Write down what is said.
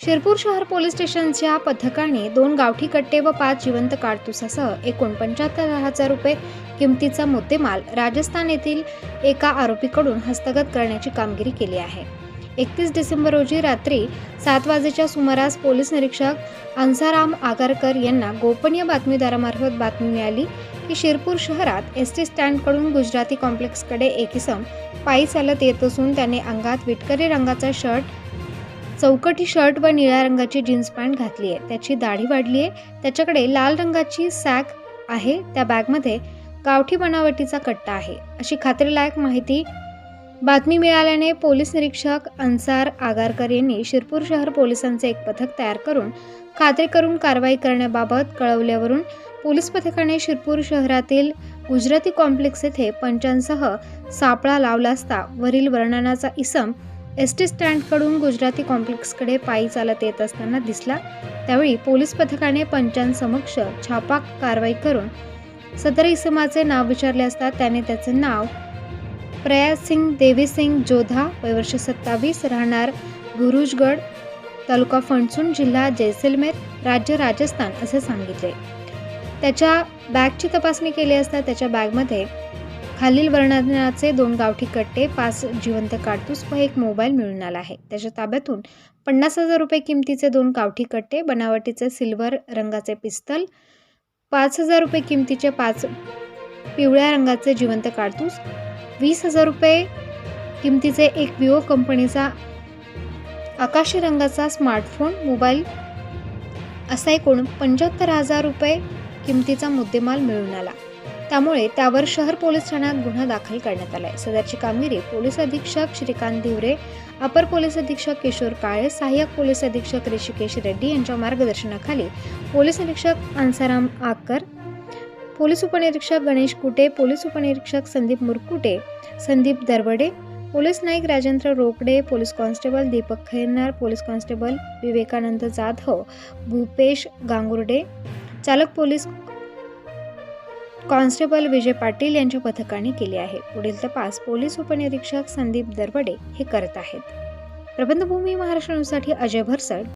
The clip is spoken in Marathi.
शिरपूर शहर पोलीस स्टेशनच्या पथकाने दोन गावठी कट्टे व पाच जिवंत काडतुसासह एकूण पंच्याहत्तर हजार रुपये किमतीचा मुद्देमाल राजस्थान येथील एका आरोपीकडून हस्तगत करण्याची कामगिरी केली आहे. एकतीस डिसेंबर रोजी रात्री सात वाजेच्या सुमारास पोलीस निरीक्षक अंसाराम आगारकर यांना गोपनीय बातमीदारामार्फत बातमी मिळाली की शिरपूर शहरात एस टी स्टँडकडून गुजराती कॉम्प्लेक्सकडे एक इसम पायी चालत येत असून त्याने अंगात विटकरी रंगाचा शर्ट चौकटी शर्ट व निळ्या रंगाची जीन्स पॅन्ट घातली आहे. त्याची दाढी वाढली आहे. त्याच्याकडे लाल रंगाची सॅक आहे. त्या बॅगमध्ये गावठी बनावटीचा कट्टा आहे. अशी खात्रीलायक माहिती बातमी मिळाल्याने पोलीस निरीक्षक अन्सार आगारकर यांनी शिरपूर शहर पोलिसांचे एक पथक तयार करून खात्री करून कारवाई करण्याबाबत कळवल्यावरून पोलीस पथकाने शिरपूर शहरातील गुजराती कॉम्प्लेक्स येथे पंचांसह सापळा लावला असता. वरील वर्णनाचा इसम एस टी स्टँडकडून गुजराती कॉम्प्लेक्सकडे पायी चालत येत असताना दिसला. त्यावेळी पोलीस पथकाने पंचांसमक्ष छापा कारवाई करून सदर इसमाचे नाव विचारले असता त्याने त्याचे नाव प्रयास सिंग देवी सिंग जोधा वयवर्ष सत्तावीस राहणार गुरुजगड तालुका फणसून जिल्हा जैसलमेर राज्य राजस्थान असे सांगितले. त्याच्या बॅगची तपासणी केली असता त्याच्या बॅगमध्ये खालील वर्णनाचे दोन गावठी कट्टे पाच जिवंत काडतूस व एक मोबाईल मिळून आला आहे. त्याच्या ताब्यातून पन्नास हजार रुपये किमतीचे दोन गावठी कट्टे बनावटीचे सिल्वर रंगाचे पिस्तल पाच हजार रुपये किमतीचे पाच पिवळ्या रंगाचे जिवंत काडतूस वीस हजार रुपये किमतीचे एक विवो कंपनीचा आकाशी रंगाचा स्मार्टफोन मोबाईल असा एकूण पंच्याहत्तर हजार रुपये किमतीचा मुद्देमाल मिळून आला. त्यामुळे त्यावर शहर पोलीस ठाण्यात गुन्हा दाखल करण्यात आला आहे सदरची कामगिरी पोलीस अधीक्षक श्रीकांत धिवरे अपर पोलीस अधीक्षक किशोर काळे सहाय्यक पोलीस अधीक्षक ऋषिकेश रेड्डी यांच्या मार्गदर्शनाखाली पोलीस अधीक्षक अन्साराम आकर पोलीस उपनिरीक्षक गणेश कुटे पोलीस उपनिरीक्षक Sandeep Murkute Sandeep Darwade police Naik Rajendra Rokade police constable Deepak Khairnar police constable Vivekanand Jadhav Bhupesh Gangurde चालक पोलीस कॉन्स्टेबल विजय पाटील यांच्या पथकाने केली आहे. पुढील तपास पोलीस उपनिरीक्षक संदीप दरवडे हे करत आहेत. प्रबंधभूमी महाराष्ट्र न्यूजसाठी अजय भरसड.